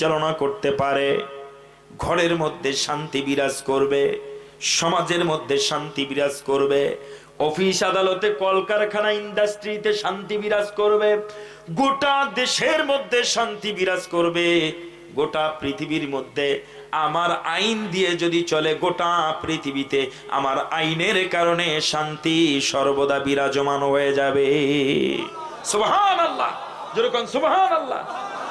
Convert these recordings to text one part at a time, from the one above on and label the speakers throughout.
Speaker 1: পরিচালনা করতে পারে, ঘরের মধ্যে শান্তি বিরাজ করবে, সমাজের মধ্যে শান্তি বিরাজ করবে, অফিস আদালতে কলকারখানা ইন্ডাস্ট্রিতে শান্তি বিরাজ করবে, গোটা দেশের মধ্যে শান্তি বিরাজ করবে, গোটা পৃথিবীর মধ্যে আমার আইন দিয়ে যদি চলে, গোটা পৃথিবীতে আমার আইনের কারণে শান্তি সর্বদা বিরাজমান হয়ে যাবে। সুবহান আল্লাহ যেরকম সুবহান আল্লাহ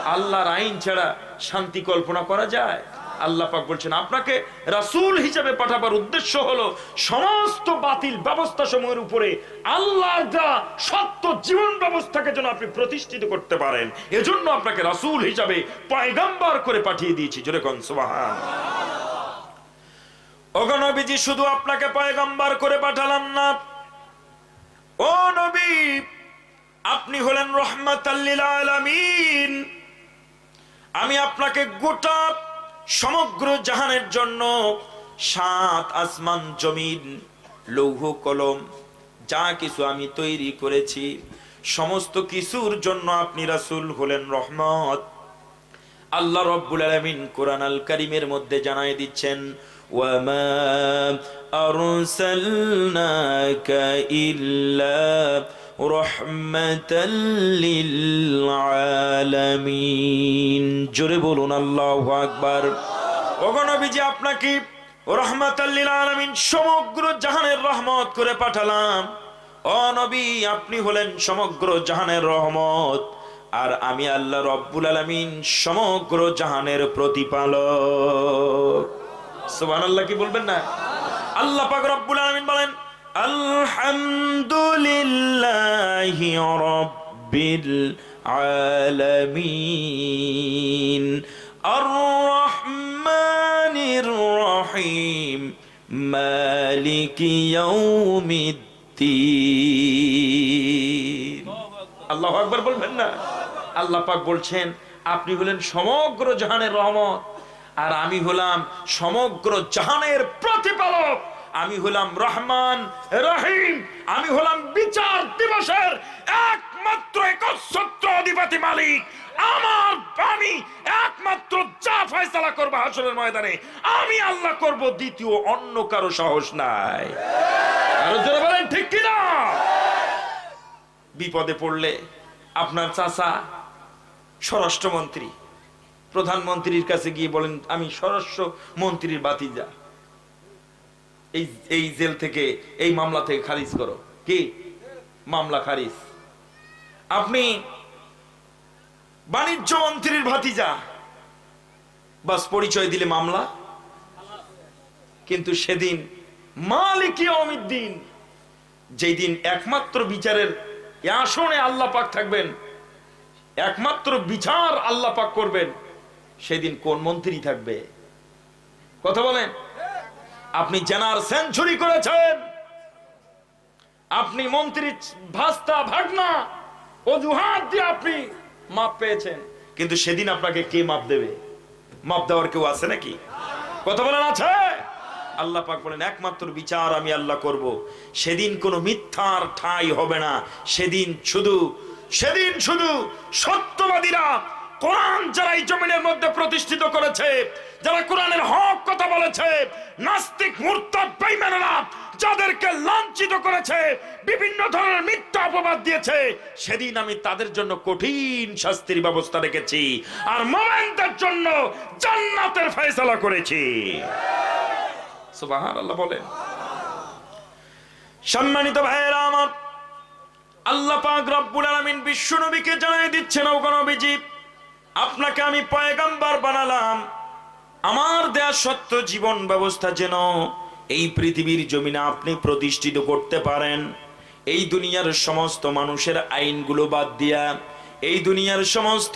Speaker 1: আল্লাহর আইন ছাড়া শান্তি কল্পনা করা যায়। আল্লাহ পাক বলছেন, আপনাকে রাসূল হিসেবে পাঠাবার উদ্দেশ্য হলো সমস্ত বাতিল ব্যবস্থা সমূহের উপরে আল্লাহর দেওয়া সত্য জীবন ব্যবস্থাকে যেন আপনি প্রতিষ্ঠিত করতে পারেন, এজন্য আপনাকে রাসূল হিসাবে পয়গাম্বার করে পাঠিয়ে দিয়েছি। যেরকম সুবহান। অগণবিজি শুধু আপনাকে পয়গাম্বার করে পাঠালাম না। ও নবী, আপনি হলেন রহমাতাল্লিল আলামিন। আমি আপনাকে গোটা সমগ্র জাহানের জন্য সাত আসমান জমিন, লৌহ কলম, যা কিছু আমি তৈরি করেছি, সমস্ত কিছুর জন্য আপনি রাসুল হলেন রহমত। আল্লাহ রব্বুল আলামিন কোরআন আল কারিমের মধ্যে জানাই দিচ্ছেন ইল্লা রহমাতাল লিল আলামিন জোরে বলুন, আল্লাহ আকবার। ওগো নবীজি, আপনাকে রহমাতাল লিল আলামিন সমগ্র জাহানের রহমত করে পাঠালাম। ও নবী, আপনি হলেন সমগ্র জাহানের রহমত। আর আমি আল্লাহ রব্বুল আলামিন সমগ্র জাহানের প্রতিপালক। সুবহানাল্লাহ, কি বলবেন না? আল্লাহ পাক রব্বুল আলামিন বলেন আলহামদুলিল্লাহি রাব্বিল আলামিন। আর রহমানির রহিম, মালিকি ইয়াউমিদ্দিন। আল্লাহ আকবার বলবেন না? আল্লাহ পাক বলছেন, আপনি হলেন সমগ্র জাহানের রহমত, আর আমি হলাম সমগ্র জাহানের প্রতিপালক। আমি হলাম রহমান, রহিম। আমি হলাম বিচার দিবসের একমাত্র একচ্ছত্র অধিপতি মালিক। আমার আমি একমাত্র যা ফয়সালা করব হাসরের ময়দানে, আমি আল্লাহ করব, দ্বিতীয় অন্য কারও সাহস নাই। বলেন, ঠিক কিনা? বিপদে পড়লে আপনার চাচা স্বরাষ্ট্রমন্ত্রী, প্রধানমন্ত্রীর কাছে গিয়ে বলেন, আমি স্বরাষ্ট্র মন্ত্রীর বাতিজা। এই এই জেল থেকে, এই মামলা থেকে খারিজ করো। কি? মামলা খারিজ। আপনি বাণিজ্য মন্ত্রীর ভাতিজা। বাস পরিচয় দিলে মামলা। কিন্তু সেদিন মালিক অমিদ্দিন দিন একমাত্র বিচারের আসনে আল্লাহ পাক থাকবেন, একমাত্র বিচার আল্লাহ পাক করবেন, সেদিন কোন মন্ত্রী থাকবে? কথা বলেন। আপনি জেনার সেঞ্চুরি করেছেন। আপনি মন্ত্রী ভাস্তা ভাগনা, অজুহাত দিয়ে আপনি মাপ পেয়েছেন। কিন্তু সেদিন আপনাকে কে মাপ দেবে? মাপ দেওয়ার কেউ আছে নাকি? কথা বলেন আছে? আল্লাহ পাক বলেন, একমাত্র বিচার আমি আল্লাহ করব। সেদিন কোনো মিথ্যার ঠাঁই হবে না। সেদিন শুধু সেদিন শুধু সত্যবাদীরা কোরআন যারা এই জমিনের মধ্যে প্রতিষ্ঠিত করেছে, যারা কোরআনের হক কথা বলেছে, নাস্তিক মুরতাদ যাদেরকে লাঞ্ছিত করেছে, বিভিন্ন ধরনের মিথ্যা অপবাদ দিয়েছে, সেদিন আমি তাদের জন্য কঠিন শাস্তির ব্যবস্থা রেখেছি আর মোমেনদের জন্য জান্নাতের ফয়সালা করেছি। বলেন। সম্মানিত ভাইয়েরা আমার, আল্লাহ পাক রব্বুল আলামিন বিশ্ব নবীকে জানিয়ে দিচ্ছেন, ও আপনাকে আমি পয়গাম্বার বানালাম। আমার দেয়া সত্য জীবন ব্যবস্থা যেন এই পৃথিবীর জমিনে আপনি প্রতিষ্ঠিত করতে পারেন। এই দুনিয়ার সমস্ত মানুষের আইনগুলো বাদ দিয়া, এই দুনিয়ার সমস্ত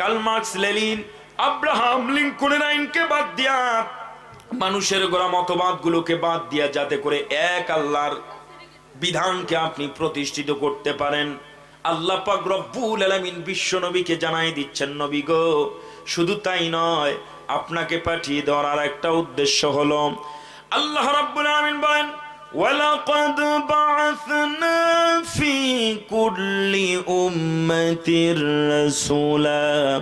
Speaker 1: কালমার্কস লেলিন আব্রাহাম লিঙ্কনের আইনকে বাদ দিয়া, মানুষের গোড়া মতবাদগুলোকে বাদ দিয়া যাতে করে এক আল্লাহর বিধানকে আপনি প্রতিষ্ঠিত করতে পারেন। আল্লাহ পাক রব্বুল আলামিন বিশ্ব নবীকে জানাই দিচ্ছেন নবী গো শুধু তাই নয় আপনাকে পাঠিয়ে দেওয়ার আর একটা উদ্দেশ্য হলো আল্লাহ রাব্বুল আলামিন বলেন ولقد بعثنا في كل أمة رسولا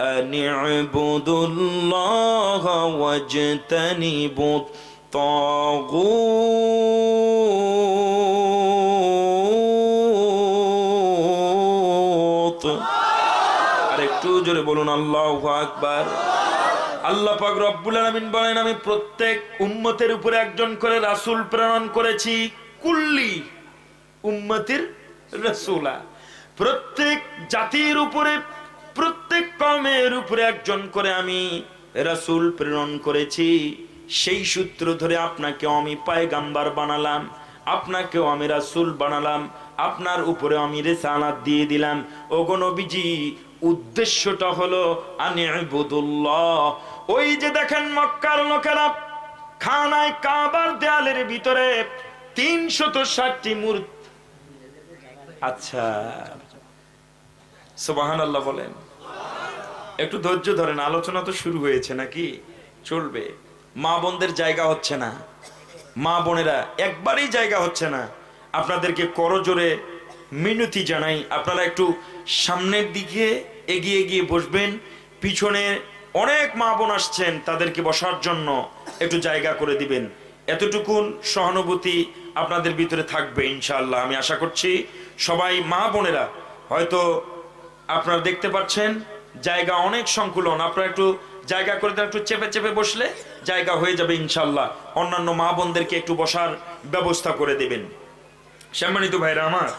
Speaker 1: أن اعبدوا الله واجتنبوا الطاغوت আর একটু জোরে বলুন, আল্লাহ আকবার। আল্লাহ পাক রব্বুল আলামিন বলেন, আমি প্রত্যেক উম্মতের উপরে একজন করে রাসূল প্রেরণ করেছি, কুল্লি উম্মতির রাসূলা। প্রত্যেক জাতির উপরে, প্রত্যেক কমের উপরে একজন করে আমি রাসূল প্রেরণ করেছি। সেই সূত্র ধরে আপনাকেও আমি পায়গাম্বার বানালাম, আপনাকেও আমি রাসূল বানালাম। আপনার উপরে আমি রেসালাত দিয়ে দিলাম। ওগো নবীজি, উদ্দেশ্যটা হলো আনিবুদুল্লাহ ওই যে দেখেন মক্কার লোকেরা, খানায় কাবার দেয়ালের ভিতরে তিনশত ষাটটি মূর্তি। আচ্ছা সুবাহান আল্লাহ বলেন। একটু ধৈর্য ধরেন, আলোচনা তো শুরু হয়েছে নাকি? চলবে। মা বোনদের জায়গা হচ্ছে না। মা বোনেরা একবারই জায়গা হচ্ছে না। আপনাদেরকে করজোরে মিনতি জানাই। আপনারা একটু সামনের দিকে এগিয়ে গিয়ে বসবেন। পিছনে অনেক মা বোন আসছেন, তাদেরকে বসার জন্য একটু জায়গা করে দিবেন। এতটুকুন সহানুভূতি আপনাদের ভিতরে থাকবে, ইনশাআল্লাহ। আমি আশা করছি সবাই মা বোনেরা, হয়তো আপনারা দেখতে পাচ্ছেন, জায়গা অনেক সংকুলন। আপনারা একটু জায়গা করে দেন, একটু চেপে চেপে বসলে জায়গা হয়ে যাবে ইনশাল্লাহ অন্যান্য মা বোনদেরকে একটু বসার ব্যবস্থা করে দেবেন। সম্মানিত ভাইরা আমার,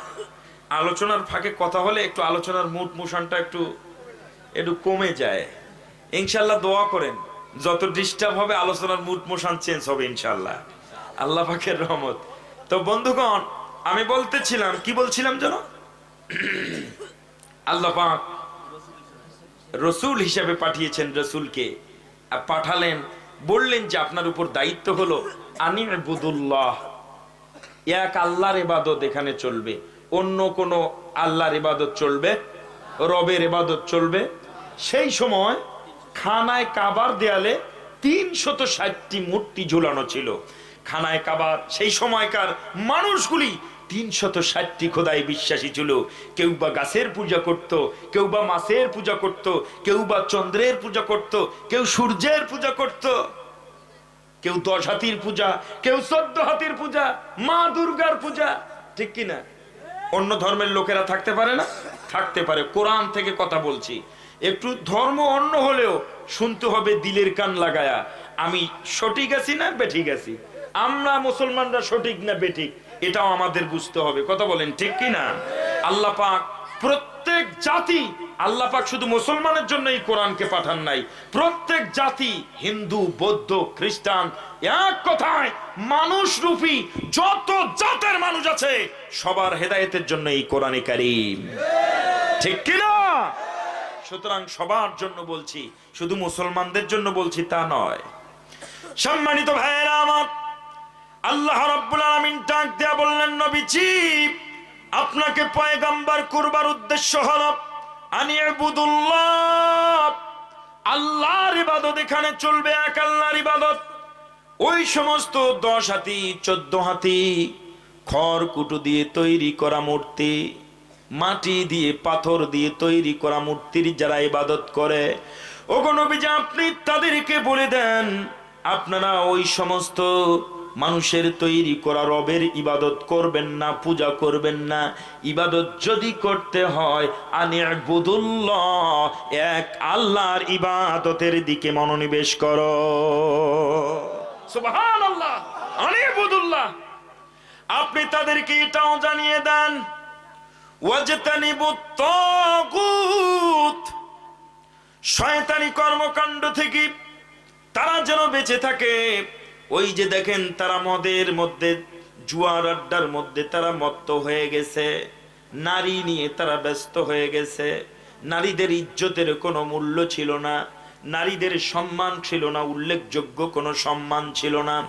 Speaker 1: আলোচনার ফাঁকে কথা হলে একটু আলোচনার মুড মুশনটা একটু একটু কমে যায়। ইনশাল্লাহ দোয়া করেন, যত ডিস্টার্ব হবে আলোচনার মুড মোশন চেঞ্জ হবে ইনশাল্লাহ। আল্লাহ পাকের রহমত। তো বন্ধুগণ, আমি বলতেছিলাম, কি বলছিলাম যেন? আল্লাহ পাক রসুল হিসাবে পাঠিয়েছেন রসুলকে। পাঠালেন, বললেন যে আপনার উপর দায়িত্ব হলো আনিবুদুল্লাহ। এক আল্লাহর ইবাদত এখানে চলবে। অন্য কোন আল্লাহর ইবাদত চলবে? রবের ইবাদত চলবে? সেই সময় খানায় কাবার দেয়ালে তিন শত ষাটটি মূর্তি ঝুলানো ছিল। খানায় কাবার সেই সময়কার মানুষগুলি তিন শত ষাটটি খোদায় বিশ্বাসী ছিল। কেউ বা গাছের পূজা করত, কেউ বা মাছের পূজা করত, কেউ বা চন্দ্রের পূজা করত, কেউ সূর্যের পূজা করত। কেউ দশ হাতির পূজা, কেউ চোদ্দ হাতির পূজা, মা দুর্গার পূজা, ঠিক কিনা? অন্য ধর্মের লোকেরা থাকতে পারে না? থাকতে পারে। কোরআন থেকে কথা বলছি। একটু ধর্ম অন্য হলেও শুনতে হবে দিলের কান লাগায়া। আমি সঠিক আছি না বেঠিক আছি? আমরা মুসলমানরা সঠিক না বেঠিক? এটাও আমাদের বুঝতে হবে। কথা বলেন, ঠিক কি না আল্লাহ পাক প্রত্যেক জাতি আল্লাহ পাক শুধু মুসলমানের জন্য এই কোরআনকে পাঠান নাই। প্রত্যেক জাতি, হিন্দু, বৌদ্ধ, খ্রিস্টান, এক কথায় মানুষ রূপী, যত জাতের মানুষ আছে, সবার হেদায়েতের জন্য এই কোরআনে কারিম। ঠিক কিনা? সুতরাং সবার জন্য বলছি, শুধু মুসলমানদের জন্য বলছি তা নয়। সম্মানিত ভাইয়েরা আমার, আল্লাহ রাব্বুল আলামিন ডাক দেয়া বললেন, নবীজি, আপনাকে পয়গাম্বার করবার উদ্দেশ্য হলো আল্লাহর ইবাদত এখানে চলবে এক আল্লাহর ইবাদত। ওই সমস্ত দশ হাতি, চোদ্দ হাতি খড় কুটু দিয়ে তৈরি করা মূর্তি, মাটি দিয়ে, পাথর দিয়ে তৈরি করা মূর্তির যারা ইবাদত করে, ওগো নবীজি আপনি তাদেরকে বলে দেন, আপনারা ওই সমস্ত মানুষের তৈরি করা রবের ইবাদত করবেন না, পূজা করবেন না। ইবাদত যদি করতে হয়, আনিবুদুল্লাহ, এক আল্লাহর ইবাদতের দিকে মনোনিবেশ করো। আপনি তাদেরকে এটাও জানিয়ে দেন ওয়াজতানিবুত তাগুত শয়তানি কর্মকাণ্ড থেকে তারা যেন বেঁচে থাকে। ওই যে দেখেন তারা মদের মধ্যে, জুয়ার আড্ডার মধ্যে তারা মত্ত হয়ে গেছে। নারী নিয়ে তারা ব্যস্ত হয়ে গেছে। নারীদের ইজ্জতের কোনো মূল্য ছিল না। নারীদের সম্মান ছিল না, উল্লেখযোগ্য কোনো সম্মান ছিল না।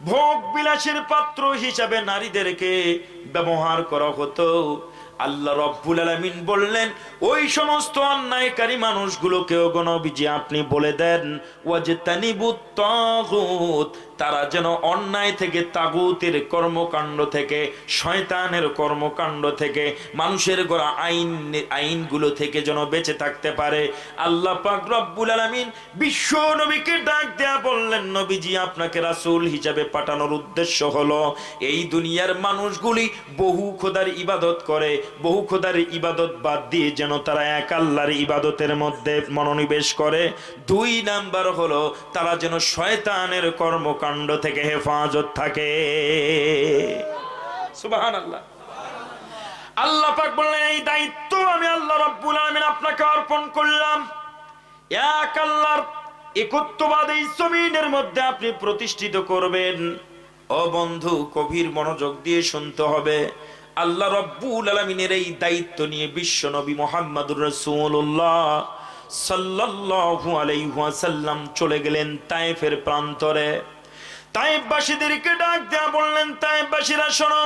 Speaker 1: ভোগ বিলাসের পাত্র হিসাবে নারীদেরকে ব্যবহার করা হতো। আল্লাহ রব্বুল আলমিন বললেন, ওই সমস্ত অন্যায়কারী মানুষগুলোকেও গণবিজি আপনি বলে দেন ওয়াজতানিবুত তারা যেন অন্যায় থেকে তাগুতের কর্মকাণ্ড থেকে, শয়তানের কর্মকাণ্ড থেকে, মানুষের গড়া আইন, আইনগুলো থেকে যেন বেঁচে থাকতে পারে। আল্লাহ পাক রব্বুল আলামিন বিশ্ব নবীকে ডাক দেয়া বললেন, নবীজি, আপনাকে রাসুল হিসাবে পাঠানোর উদ্দেশ্য হলো, এই দুনিয়ার মানুষগুলি বহু খোদার ইবাদত করে বহু খোদার ইবাদত বাদ দিয়ে যেন তারা এক আল্লাহর ইবাদতের মধ্যে মনোনিবেশ করে। দুই নাম্বার হলো, তারা যেন শয়তানের কর্মকাণ্ড থেকে হেফাজত থাকে। সুবহানাল্লাহ। আল্লাহ পাক বললেন, এই দায়িত্ব আমি আল্লাহ রাব্বুল আলামিন আপনাকে অর্পণ করলাম। এক আল্লাহর একত্ববাদ এই জমিনের মধ্যে আপনি প্রতিষ্ঠিত করবেন। ও বন্ধু, গভীর মনোযোগ দিয়ে শুনতে হবে। আল্লাহ রব্বুল আলমিনের এই দায়িত্ব নিয়ে বিশ্ব নবী মোহাম্মদুর রসুল্লাহ সাল্লাল্লাহু আলাইহি ওয়াসাল্লাম চলে গেলেন তায়েফের প্রান্তরে। তায়েফবাসীদেরকে ডাক দেয়া বললেন, তায়েফবাসীরা, শোনো,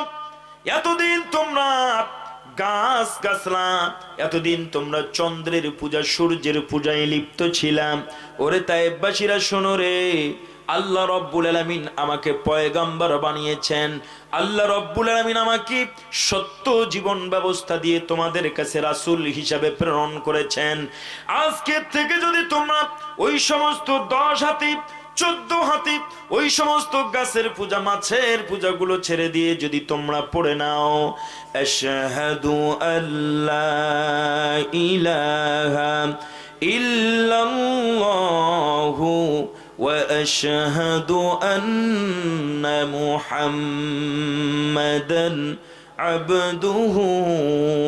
Speaker 1: এতদিন তোমরা গাছ গাছলা এতদিন তোমরা চন্দ্রের পূজা, সূর্যের পূজায় লিপ্ত ছিলাম। ওরে তাইবাসীরা শোনো রে আল্লাহ রব্বুল আলমিন আমাকে পয়গাম্বার বানিয়েছেন। আল্লাহ রব্বুল আলমিন আমাকে সত্য জীবন ব্যবস্থা দিয়ে তোমাদের কাছে রাসূল হিসাবে প্রেরণ করেছেন। আজকে থেকে যদি তোমরা ওই সমস্ত দশ হাতি, চোদ্দ হাতি, ওই সমস্ত গাছের পূজা, মাছের পূজাগুলো ছেড়ে দিয়ে যদি তোমরা পড়ে নাও, আশহাদু আল্লাহ ইলাহা আন্না মুহাম্মাদান আবদুহু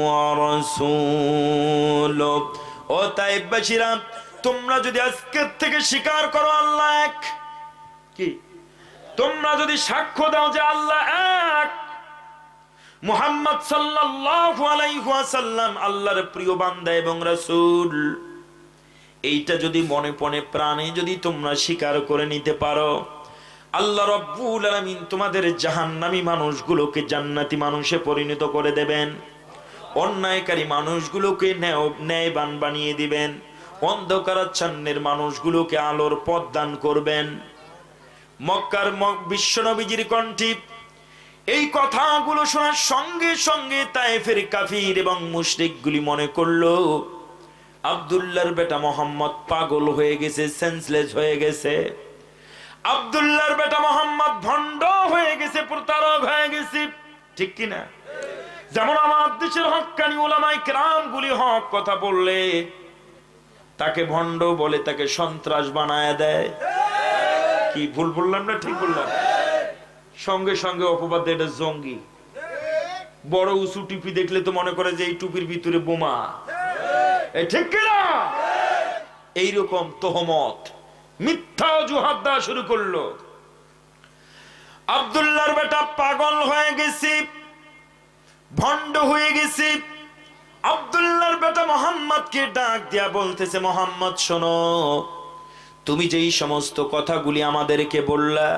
Speaker 1: ওয়া রাসূলুহু ও তাইবাসীরা তোমরা যদি আজকের থেকে স্বীকার করো আল্লাহ এক। কি? তোমরা যদি সাক্ষ্য দাও যে আল্লাহ এক, মুহাম্মদ সাল্লাল্লাহু আলাইহি ওয়াসাল্লাম আল্লাহর প্রিয় বান্দা এবং রাসূল। এইটা যদি মনে পড়ে, প্রাণে যদি তোমরা স্বীকার করে নিতে পারো, আল্লাহ রব্বুল আলামিন তোমাদের জাহান্নামী মানুষগুলোকে জান্নাতি মানুষে পরিণত করে দেবেন। অন্যায়কারী মানুষগুলোকে ন্যায়, ন্যায়বান বানিয়ে দিবেন। অন্ধকারাচ্ছন্নের মানুষগুলোকে আলোর পথ দান করবেন। মক্কার বিশ্বনবীজির কণ্ঠী এই কথাগুলো শোনার সঙ্গে সঙ্গে তায়েফের কাফির এবং মুশরিকগুলি মনে করল আবদুল্লাহর বেটা মোহাম্মদ পাগল হয়ে গেছে সেন্সলেস হয়ে গেছে। আবদুল্লাহর বেটা মোহাম্মদ ভণ্ড হয়ে গেছে, প্রতারক হয়ে গেছে। ঠিক কিনা? যেমন আমার দেশের হকানি ওলামাই ক্রাম গুলি হক কথা বললে, তাকে ভণ্ড বলে তাকে সন্ত্রাস বানায় দেয়। কি ভুল বললাম না ঠিক বললাম? সঙ্গে সঙ্গে অপবাদ এটা জঙ্গি। বড় উঁচু টুপি দেখলে তো মনে করে যে এই টুপির ভিতরে বোমা। কিনা? এইরকম তোহমত। মিথ্যা অজুহাত দেওয়া শুরু করল। আবদুল্লাহর বেটা পাগল হয়ে গেছি, ভণ্ড হয়ে গেছি। আবদুল্লাহর বেটা মোহাম্মদকে ডাক দিয়া বলতেছে, মোহাম্মদ, শোনো, তুমি যেই সমস্ত কথাগুলি আমাদেরকে বললা,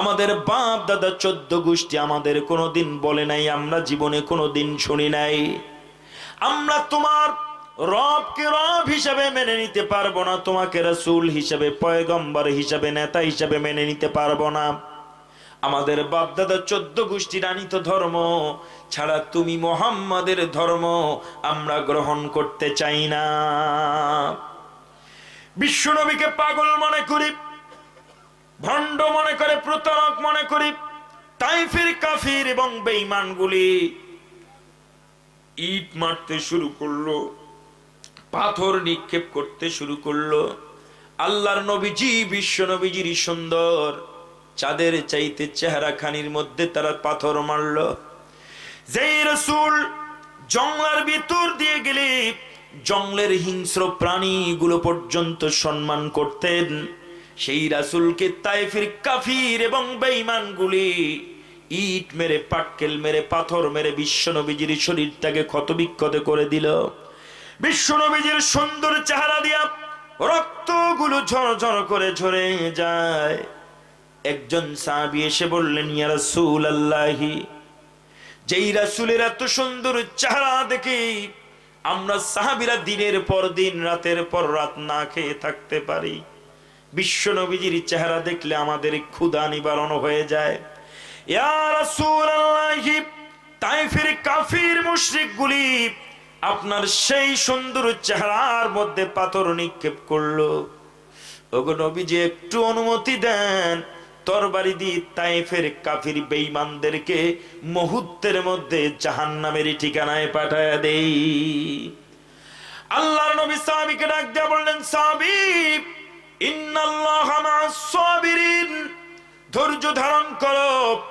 Speaker 1: আমাদের বাপ দাদা চোদ্দ গোষ্ঠী আমাদের কোনোদিন বলে নাই, আমরা জীবনে কোনোদিন শুনি নাই। আমরা তোমার রবকে রব হিসাবে মেনে নিতে পারব না, তোমাকে রসুল হিসাবে, পয়গম্বর হিসাবে, নেতা হিসাবে মেনে নিতে পারব না। আমাদের বাপদাদা চোদ্দ গোষ্ঠীর আনিত ধর্ম ছাড়া তুমি মোহাম্মদের ধর্ম আমরা গ্রহণ করতে চাই না। বিশ্বনবীকে পাগল মনে করি, ভণ্ড মনে করে, প্রতারক মনে করি, তাইফির কাফির এবং বেঈমানগুলি। ইট মারতে শুরু করল। পাথর নিক্ষেপ করতে শুরু করল। আল্লাহর নবীজি, বিশ্ব নবীজির সুন্দর, চাঁদের চাইতে চেহারা খানির মধ্যে তারা পাথর মারল। যেই রসুল জঙ্গলার ভিতর দিয়ে গেলে জঙ্গলের হিংস্র প্রাণীগুলো পর্যন্ত সম্মান করতেন। সেই রাসুলকে তাইফির কাফির এবং বেঈমানগুলি ইট মেরে, পাটকেল মেরে, পাথর মেরে বিশ্ব নবীজির শরীরটাকে ক্ষতবিক্ষত করে দিল। বিশ্ব নবীজির সুন্দর চেহারা দিয়া রক্তগুলো ঝড় করে ঝরে যায়। একজন সাহাবি এসে বললেন, ইয়া রাসূল আল্লাহি যেই রাসুলের এত সুন্দর চেহারা দেখে, আমরা সাহাবিরা দিনের পর দিন, রাতের পর রাত না খেয়ে থাকতে পারি। বিশ্ব নবীজির চেহারা দেখলে আমাদের ক্ষুধা নিবারণ হয়ে যায়। ইয়া রাসূলুল্লাহি, তাইফের কাফির মুশরিকগুলি আপনার সেই সুন্দর চেহারার মধ্যে পাথর নিক্ষেপ করল। ওগো নবীজি, একটু অনুমতি দেন। তরবারি দিয়ে তাইফের কাফির বেঈমানদেরকে মুহূর্তের মধ্যে জাহান্নামের ঠিকানায় পাঠায় দেই। আল্লাহর নবী সাহাবীকে ডাক দিয়ে বললেন সাহাবী ইন্নাল্লাহা মা'আস সাবিরিন। ধৈর্য ধারণ করো।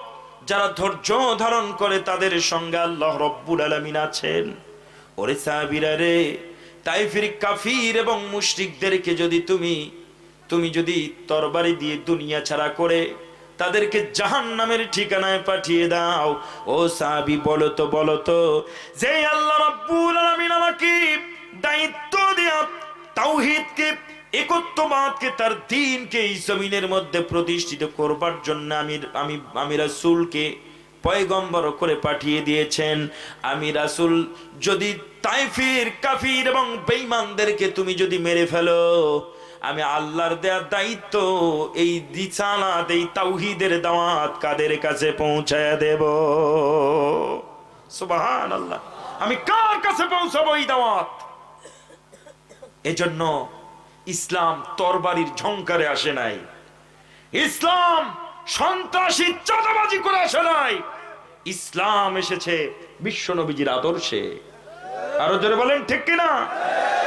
Speaker 1: যারা ধৈর্য ধারণ করে তাদের সঙ্গে আল্লাহ রব্বুল আলামিন আছেন। ওরে সাহাবীরা রে, তাইফির কাফির এবং মুশরিকদেরকে যদি তুমি তুমি যদি তরবারি দিয়ে দুনিয়া ছাড়া করে তাদেরকে জাহান নামের ঠিকানায় পাঠিয়ে দাও। ও সাহাবি বলতো তো, বলো তো, যে আল্লাহ রাব্বুল আলামিন আমাকে দায়িত্ব দেয়া তাওহীদকে, একত্ববাদকে, তার দিনকে এই জমিনের মধ্যে প্রতিষ্ঠিত করবার জন্য আমি আমি আমি রাসূলকে পয়গম্বর করে পাঠিয়ে দিয়েছেন, আমি রাসূল, যদি তাইফির, কাফির এবং বেঈমানদেরকে তুমি যদি মেরে ফেলো, আমি আল্লাহর দেওয়ার দায়িত্ব, এই দিসালাত এই তাওহীদের দাওয়াত কাদের কাছে পৌঁছায় দেব? সুবহান আল্লাহ আমি কার কাছে পৌঁছাবো এই দাওয়াত? এজন্য ইসলাম তরবারির ঝংকারে আসে নাই। ইসলাম সন্ত্রাসী চাঁদাবাজি করে আসে নাই। ইসলাম এসেছে বিশ্ব নবীজির আদর্শে। আরও জোরে বলেন, ঠিক কিনা?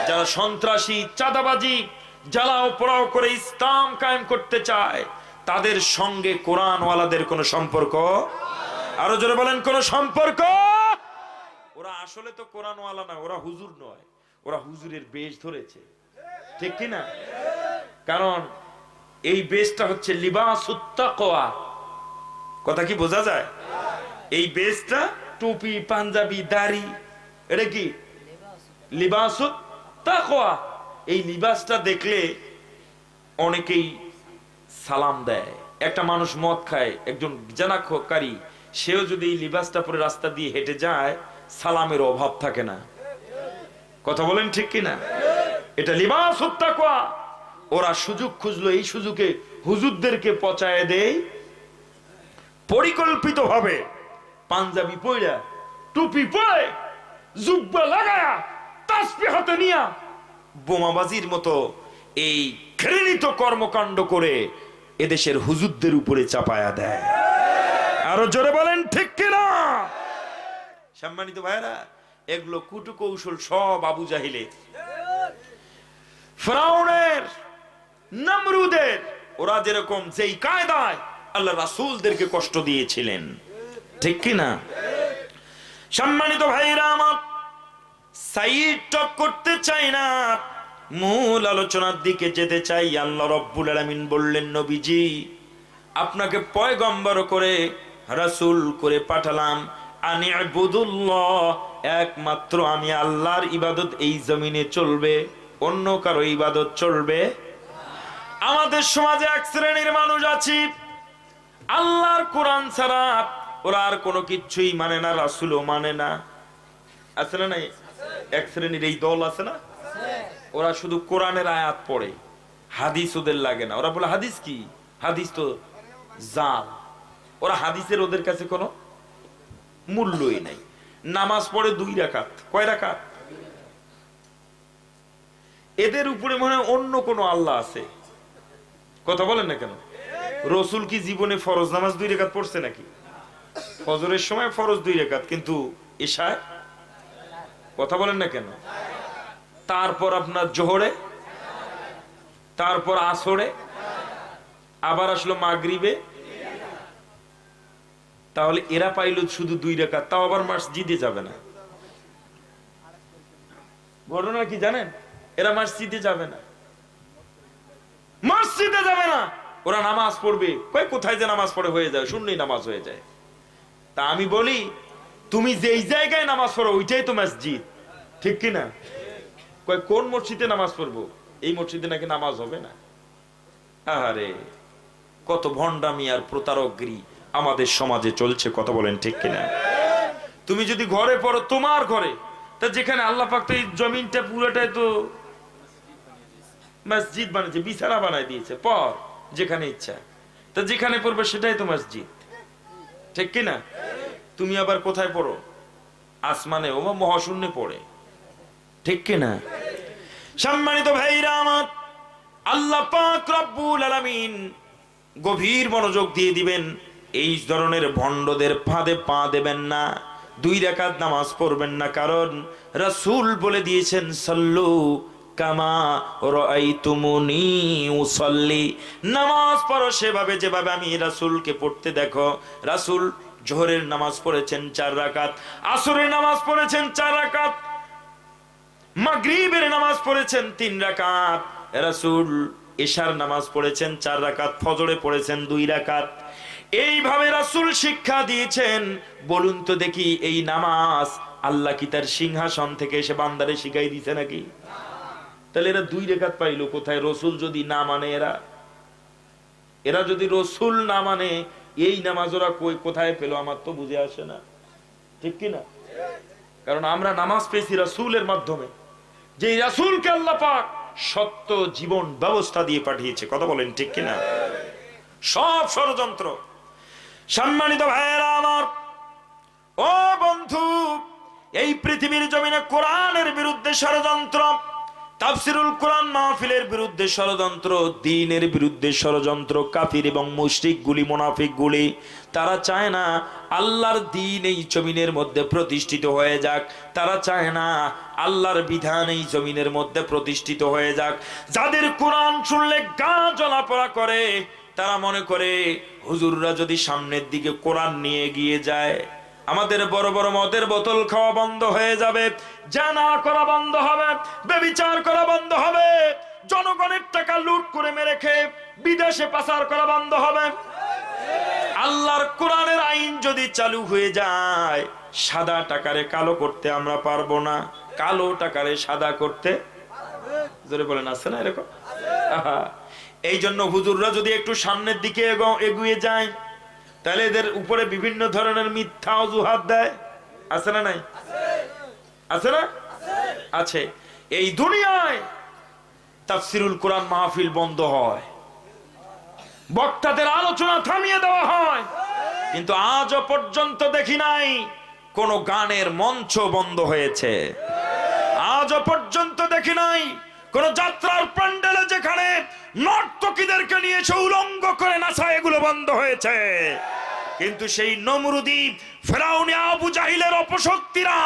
Speaker 1: যারা সন্ত্রাসী, চাঁদাবাজি জ্বালাও পোড়াও করে ইসলাম কায়েম করতে চায়, তাদের সঙ্গে কোরআনওয়ালাদের কোনো সম্পর্ক? আরও জোরে বলেন, কোন সম্পর্ক? ওরা আসলে তো কোরআনওয়ালা না, ওরা হুজুর নয়। ওরা হুজুরের বেশ ধরেছে। ঠিক কিনা? কারণ এই বেশটা হচ্ছে লিবাস কথা কি বোঝা যায়? এই বেশটা টুপি, পাঞ্জাবি, দাড়ি, এটা কি? লিবাস এই লিবাসটা দেখলে অনেকেই সালাম দেয়। একটা মানুষ মদ খায়, একজন জানাকারী সেও যদি এই লিবাসটা পরে রাস্তা দিয়ে হেঁটে যায়, সালামের অভাব থাকে না। কথা বলেন ঠিক কিনা? এটা লিবাস হত্যাকোয়া ওরা সুযোগ খুঁজলো, এই সুযোগে হুজুরদেরকে পচায় দেয় পরিকল্পিত ভাবে পাঞ্জাবি পইরা, টুপি পরে, জুব্বা লাগায়া, তাসবি হাতে নিয়া বোমাবাজির মতো এই ঘৃণিত কর্মকাণ্ড করে এদেশের হুজুরদের উপরে চাপায়া দেয়। আরও জোরে বলেন, ঠিক কিনা? সম্মানিত ভাইরা এগুলো কুটু কৌশল সব আবু জাহিলে ফ্রাউনের নমরুদের। ওরা যেরকম যেই কায়দায় আল্লাহ রাসূলদেরকে কষ্ট দিয়েছিলেন। ঠিক কি না? সম্মানিত ভাইরা আমার সাইড টক করতে চাই না। মূল আলোচনার দিকে যেতে চাই। আল্লাহ রব্বুল আলামিন বললেন, নবীজি, আপনাকে পয়গম্বর করে, রাসুল করে পাঠালাম। আনি আবুদুল্লাহ, একমাত্র আমি আল্লাহর ইবাদত এই জমিনে চলবে, অন্য কারও ইবাদত চলবে আমাদের সমাজে এক শ্রেণির মানুষ আছি। আল্লাহর কোরআন ছাড়া ওরা আর কোনো কিছুই মানে না, রাসুলও মানে না। আছে না নাই? এক শ্রেণির এই দল আছে না? ওরা শুধু কোরআনের আয়াত পড়ে, হাদিস ওদের লাগে না। ওরা বলে, হাদিস কি? হাদিস তো জাল। ওরা হাদিসের ওদের কাছে কোনো মূল্যই নাই। নামাজ পড়ে দুই রাকাত। কয় রাকাত? এদের উপরে মনে হয় অন্য কোনো আল্লাহ আছে। কথা বলেন না কেন? রসুল কি জীবনে ফরজ নামাজ দুই রেখাত পড়ছে নাকি? ফজরের সময় ফরজ দুই রেখাত, কিন্তু এশায় কথা বলেন না কেন? তারপর আপনার জোহরে? তারপর আসরে? আবার আসলো মাগরিবে? তাহলে এরা পাইল শুধু দুই রেখা তাও আবার মসজিদে যাবে না। ঘটনা কি জানেন? এরা মসজিদে যাবে না। মসজিদে যাবে না। ওরা নামাজ পড়বে। কয়, কোথায় যে নামাজ পড়ে হয়ে যায়? শূন্যই নামাজ হয়ে যায়। তা আমি বলি, তুমি যেই জায়গায় নামাজ পড়ো, ওইটাই তো মসজিদ। ঠিক কি না? কয়, কোন মসজিদে নামাজ পড়ব? এই মসজিদে নাকি নামাজ হবে না? আরে কত ভণ্ডামি আর প্রতারকগিরি আমাদের সমাজে চলছে, কথা বলেন ঠিক কিনা তুমি যদি ঘরে পড়ো, তোমার ঘরে, তা যেখানে আল্লাহ পাক তো এই জমিনটা পুরোটাই তো মসজিদ বানিয়েছে বিছানা বানাই দিয়েছে, পর, যেখানে ইচ্ছা। তা যেখানে পড়বে সেটাই তো মসজিদ। ঠিক কি না? তুমি আবার কোথায় পড়ো? আসমানে, ও মহাশূন্যে পড়ে। ঠিক কি না? সম্মানিত ভাইরা আমার, আল্লাহ পাক রব্বুল আলামিন গভীর মনোযোগ দিয়ে দিবেন, এই ধরনের ভণ্ডদের ফাঁদে পা দেবেন না, দুই রাকাত নামাজ পড়বেন না, কারণ রাসূল বলে দিয়েছেন, সাল্লু কামা রাআইতুমুনি উসাল্লি। নামাজ পড়ো সেভাবে, যেভাবে আমি রাসূলকে পড়তে দেখো। রাসূল জোহরের নামাজ পড়েছেন চার রাকাত, আসরের নামাজ পড়েছেন চার রাকাত, মাগরিবের নামাজ পড়েছেন তিন রাকাত। রাসূল এশার নামাজ পড়েছেন চার রাকাত, ফজরে পড়েছেন দুই রাকাত। এইভাবে রাসূল শিক্ষা দিয়েছেন। বলুন তো দেখি এই নামাজ আল্লাহ কি তার সিংহাসন থেকে এসে বান্দারে শিখাই দিছে নাকি? তাহলে এরা দুই রেখাত পাইলো কোথায়? রসুল যদি না মানে এরা? এরা যদি রসুল না মানে এই নামাজ ওরা কই, কোথায় পেল? আমার তো বুঝে আসে না। ঠিক কি না? কারণ আমরা নামাজ পেয়েছি রাসূলের মাধ্যমে। যে রাসূলকে আল্লাহ পাক সত্য জীবন ব্যবস্থা দিয়ে পাঠিয়েছে। কথা বলেন, ঠিক কিনা সব ষড়যন্ত্র। সম্মানিত ভাইয়েরা আমার, ও বন্ধু, এই পৃথিবীর জমিনে কোরআনের বিরুদ্ধে ষড়যন্ত্র তাফসিরুল কোরআন মাহফিলের বিরুদ্ধে ষড়যন্ত্র, দিনের বিরুদ্ধে ষড়যন্ত্র, কাফির এবং মুশরিক গুলি মোনাফিক গুলি তারা চায় না আল্লাহর দিন এই জমিনের মধ্যে প্রতিষ্ঠিত হয়ে যাক। তারা চায় না আল্লাহর বিধান এই জমিনের মধ্যে প্রতিষ্ঠিত হয়ে যাক। যাদের কোরআন শুনলে গা জ্বলাপড়া করে, তারা মনে করে, হুজুররা যদি সামনের দিকে কোরআন নিয়ে গিয়ে যায় আমাদের বড় বড় মদের বোতল খাওয়া বন্ধ হয়ে যাবে জানা করা বন্ধ হবে, বেবিচার করা বন্ধ হবে, জনগণের টাকা লুট করে মেরে খেয়ে বিদেশে পাচার করা বন্ধ হবে আল্লাহর কোরআনের আইন যদি চালু হয়ে যায়, সাদা টাকারে কালো করতে আমরা পারব না, কালো টাকারে সাদা করতে জোরে বলেন, আছে না এরকম। এই জন্য হুজুররা যদি একটু সামনের দিকে এগো- এগিয়ে যায় তাহলে এদের উপরে বিভিন্ন ধরনের মিথ্যা অজুহাত দেয়? আছে না নাই? আছে না? আছে। এই দুনিয়ায় তাফসিরুল কোরআন মাহফিল বন্ধ হয়। বক্তাদের আলোচনা থামিয়ে দেওয়া হয়। কিন্তু আজও পর্যন্ত দেখি নাই কোন গানের মঞ্চ বন্ধ হয়েছে। আজও পর্যন্ত দেখি নাই কোন যাত্রার প্যান্ডেলে যেখানে নর্তকীদেরকে নিয়ে এসে উলঙ্গ করে নাচা এগুলো বন্ধ হয়েছে। কিন্তু সেই নমরুদি, ফেরাউনি, আবু জাহিলের অপশক্তিরা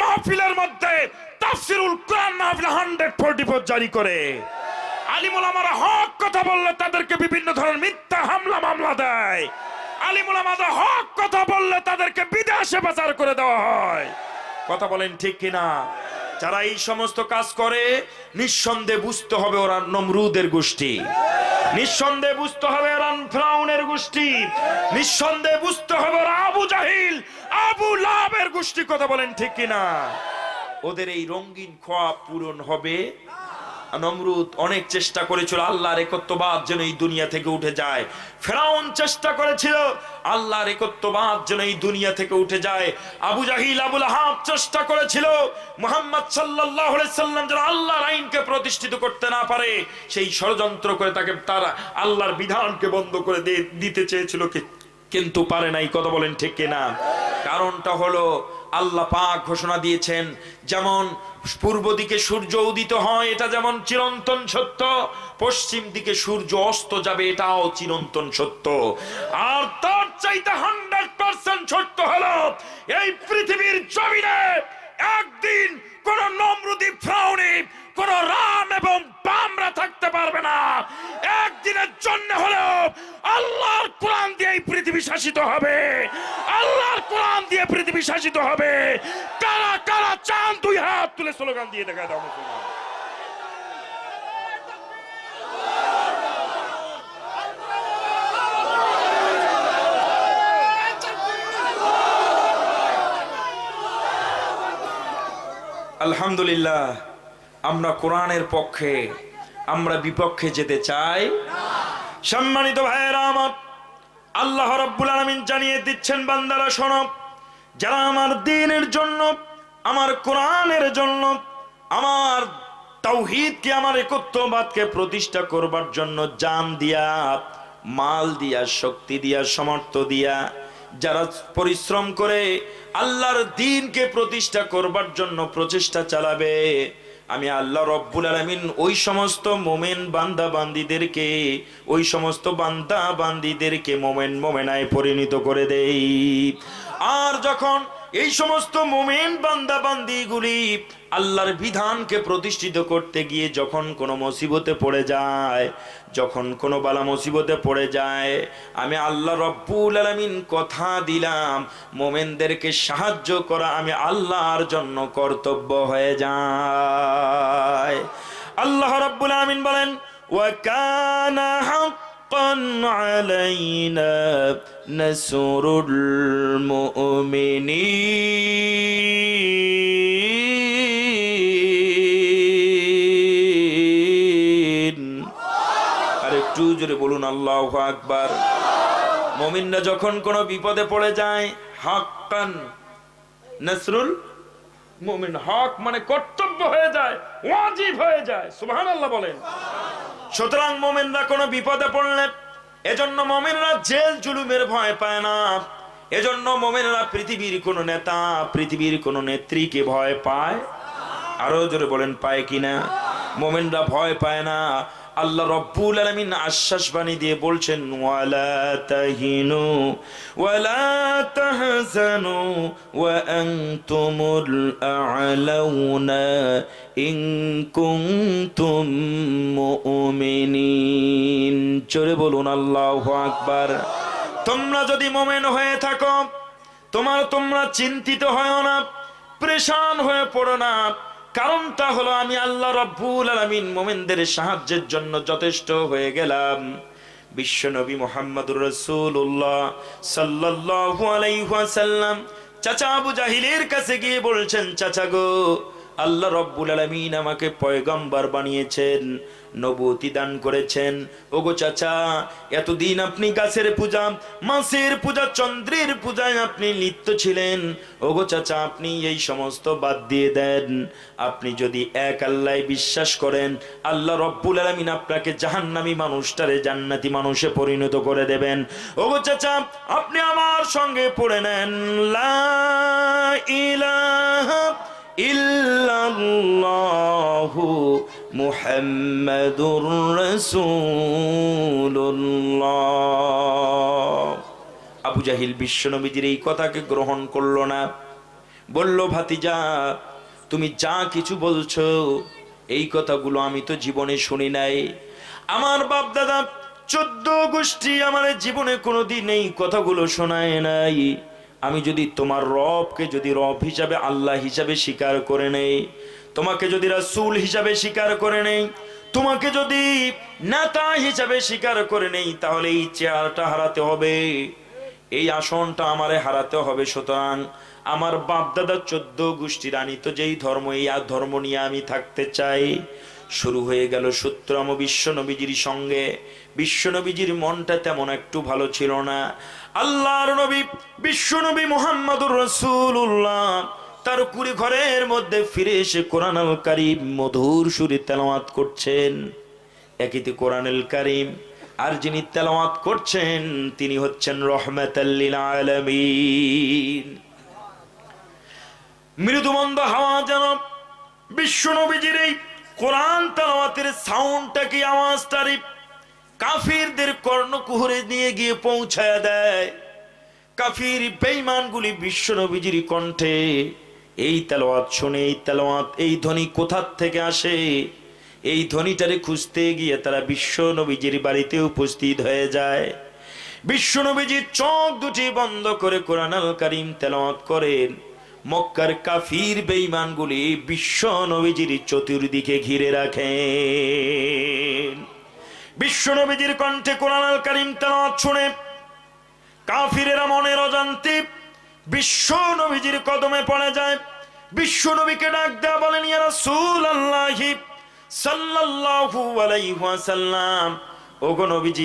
Speaker 1: মাহফিলের মধ্যে তাফসিরুল কোরআন মাহফিল হান্ড্রেড ফোর্টি ফোর জারি করে। আলিমুল আমারা হক কথা বললে তাদেরকে বিভিন্ন ধরনের মিথ্যা হামলা, মামলা দেয়। আলিমুল আমাদের হক কথা বললে তাদেরকে বিদেশে পাচার করে দেওয়া হয়। কথা বলেন ঠিক কিনা? যারা এই সমস্ত কাজ করে, নিঃসন্দেহে বুঝতে হবে ওরা নমরুদের গোষ্ঠী। নিঃসন্দেহে বুঝতে হবে ওরা ফ্রাউনের গোষ্ঠী। নিঃসন্দেহে বুঝতে হবে ওরা আবু জাহিল, আবু লাভের গোষ্ঠী, কথা বলেন ঠিক কিনা? ওদের এই রঙিন খোয়া পূরণ হবে। নমরুদ অনেক চেষ্টা করেছিল আল্লাহর একত্ববাদ যেন এই দুনিয়া থেকে উঠে যায়। ফেরাউন চেষ্টা করেছিল আল্লাহর একত্ববাদ যেন এই দুনিয়া থেকে উঠে যায়। আবু জাহিল আবুল আহাব চেষ্টা করেছিল মোহাম্মদ আলাইহি সাল্লাম যেন আল্লাহর আইনকে প্রতিষ্ঠিত করতে না পারে। সেই ষড়যন্ত্র করে তাকে তারা আল্লাহর বিধানকে বন্ধ করে দিতে চেয়েছিল কিন্তু পারে নাই, কথা বলেন ঠিক কিনা? কারণটা হলো আল্লাহ পাক ঘোষণা দিয়েছেন, যেমন পূর্ব দিকে সূর্য উদিত হয়, এটা যেমন চিরন্তন সত্য, পশ্চিম দিকে সূর্য অস্ত যাবে, এটাও চিরন্তন সত্য। আর তার চাইতে হান্ড্রেড পার্সেন্ট সত্য হলো, এই পৃথিবীর জমিনে একদিন কোন নমরুদি ফ্রাউনি কোন রাম এবং বামরা থাকতে পারবে না। একদিনের জন্য হলেও আল্লাহর কোরআন দিয়ে পৃথিবী শাসিত হবে। আল্লাহর কোরআন দিয়ে পৃথিবী শাসিত হবে। কারা কারা চান, দুই হাত তুলে স্লোগান দিয়ে দেখা দাও আলহামদুলিল্লাহ। আমরা কোরআনের পক্ষে, আমরা বিপক্ষে যেতে চাই। সম্মানিত ভাইয়েরা আমার, আল্লাহ রাব্বুল আলামিন জানিয়ে দিচ্ছেন, বান্দারা শোনো, যারা আমার দিনের জন্য, আমার কোরআনের জন্য, আমার তাওহিদকে আমার একত্ববাদকে প্রতিষ্ঠা করবার জন্য জান দিয়া, মাল দিয়া, শক্তি দিয়া সমর্থ দিয়া, যারা পরিশ্রম করে আল্লাহর দিনকে প্রতিষ্ঠা করবার জন্য প্রচেষ্টা চালাবে আমি আল্লাহ রব্বুল আলমিন ওই সমস্ত মোমেন বান্দা বান্দিদেরকে, ওই সমস্ত বান্দা বান্দিদেরকে মোমেন মোমেনায় পরিণত করে দেই। আর যখন এই সমস্ত মোমেন বান্দা বান্দিগুলি আল্লাহর বিধানকে প্রতিষ্ঠিত করতে গিয়ে যখন কোনো মুসিবতে পড়ে যায়, যখন কোনো বালা মুসিবতে পড়ে যায়, আমি আল্লাহ রব্বুল আলমিন কথা দিলাম, মোমেনদেরকে সাহায্য করা আমি আল্লাহর জন্য কর্তব্য হয়ে যায়। আল্লাহ রব্বুল আলমিন বলেন ওয়াকানা حقا علينا نسر المؤمنين আর একটু জোরে বলুন আল্লাহ আকবার মমিনরা যখন কোনো বিপদে পড়ে যায় হাক্কান নসরুল মুমিন হক মানে কর্তব্য হয়ে যায় ওয়াজিব হয়ে যায় সুবহানাল্লাহ বলেন সুতরাং মোমেনরা কোনো বিপদে পড়লে, এজন্য মোমেনরা জেল জুলুমের ভয় পায় না। এজন্য মোমেনরা পৃথিবীর কোন নেতা, পৃথিবীর কোন নেত্রীকে ভয় পায়। আরও জোরে বলেন, পায় কিনা? মোমেনরা ভয় পায় না। আল্লাহ রব্বুল আলমিন আশ্বাস বাণী দিয়ে বলছেন, ওয়ালা তাহিনু বলুন, আল্লাহু আকবার। তোমরা যদি মোমেন হয়ে থাকো, তোমার তোমরা চিন্তিত হয় না, প্রেশান হয়ে পড়ো না। কারণটা হলো আমি আল্লাহ রব্বুল আলমিন মোমেনদের সাহায্যের জন্য যথেষ্ট হয়ে গেলাম। বিশ্বনবী মোহাম্মদুর রসুল্লাহ সাল্লাহ আলাই সাল্লাম চাচা আবু জাহিলের কাছে গিয়ে বলছেন, চাচা গো আল্লাহ রব্বুল আলমিন আমাকে পয়গম্বর বানিয়েছেন, নবতি দান করেছেন। ওগো চাচা, এতদিন আপনি গাছের পূজা, মাসের পূজা, চন্দ্রের পূজায় আপনি লিপ্ত ছিলেন। ওগো চাচা, আপনি এই সমস্ত বাদ দিয়ে দেন। আপনি যদি এক আল্লাহ বিশ্বাস করেন, আল্লাহ রব্বুল আলমিন আপনাকে জাহান্নামী মানুষটারে জান্নাতি মানুষে পরিণত করে দেবেন। ওগো চাচা, আপনি আমার সঙ্গে পড়ে নেন। লা ইলাহা ইল্লাল্লাহু মুহাম্মাদুর রাসূলুল্লাহ। আবু জাহিল বিশ্বনবীজির এই কথাকে গ্রহণ করল না। বলল, ভাতিজা, তুমি যা কিছু বলছো, এই কথাগুলো আমি তো জীবনে শুনি নাই। আমার বাপ দাদা চোদ্দ গোষ্ঠী আমার জীবনে কোনোদিন এই কথাগুলো শোনায় নাই। আমি যদি তোমার রবকে যদি রব হিসাবে, আল্লাহ হিসাবে স্বীকার করে নেই, তোমাকে যদি রাসুল হিসাবে স্বীকার করে নেই, তোমাকে যদি নেতা হিসাবে স্বীকার করে নেই, তাহলে এই চেয়ারটা হারাতে হবে। এই আসনটা আমারে হারাতে হবে। সুতরাং আমার বাপদাদা চোদ্দ গোষ্ঠীর আনিত যেই ধর্ম, এই আর ধর্ম নিয়ে আমি থাকতে চাই। শুরু হয়ে গেল সূত্রম বিশ্বনবীজির সঙ্গে বিশ্বনবীজির মনটা তেমন একটু ভালো ছিল না। আল্লাহর নবী বিশ্বনবী মোহাম্মদুর রসুল্লাহ তার কুড়ি ঘরের মধ্যে ফিরে এসে কোরআন কারিম মধুর সুরে তেলাওয়াত করছেন। একইতে কোরআনুল কারিম, আর যিনি তেলাওয়াত করছেন, তিনি হচ্ছেন রহমাতাল্লিল মৃদুমন্দ হাওয়া যেন বিশ্বনবীজির এই কোরআন তেলাওয়াতের সাউন্ডটা কি আওয়াজটারি কাফিরদের কর্ণকুহরে নিয়ে গিয়ে পৌঁছায় দেয়। কাফির বেঈমানগুলি বিশ্বনবীজির কণ্ঠে, এই তেলোয়াত শুনে, এই তেলোয়াত এই ধ্বনি কোথার থেকে আসে? এই ধ্বনিটারে খুঁজতে গিয়ে তারা বিশ্ব নবীজির বাড়িতে উপস্থিত হয়ে যায়। বিশ্ব নবীজির চোখ দুটি বন্ধ করে কোরআন আল কারিম তেলাওয়াত করেন। মক্কার কাফির বেঈমানগুলি বিশ্ব নবীজির চতুর্দিকে ঘিরে রাখেন। বিশ্ব নবীজির কণ্ঠে কোরআন আল কারিম তেলাওয়াত শুনে কাফিরেরা মনের অজান্তি বিশ্ব নবীজির কদমে পড়ে যায়। বিশ্ব নবীকে ডাক দেয়া বলেন, ইয়া রাসূলুল্লাহি সাল্লাল্লাহু আলাইহি ওয়াসাল্লাম, ওগো নবীজি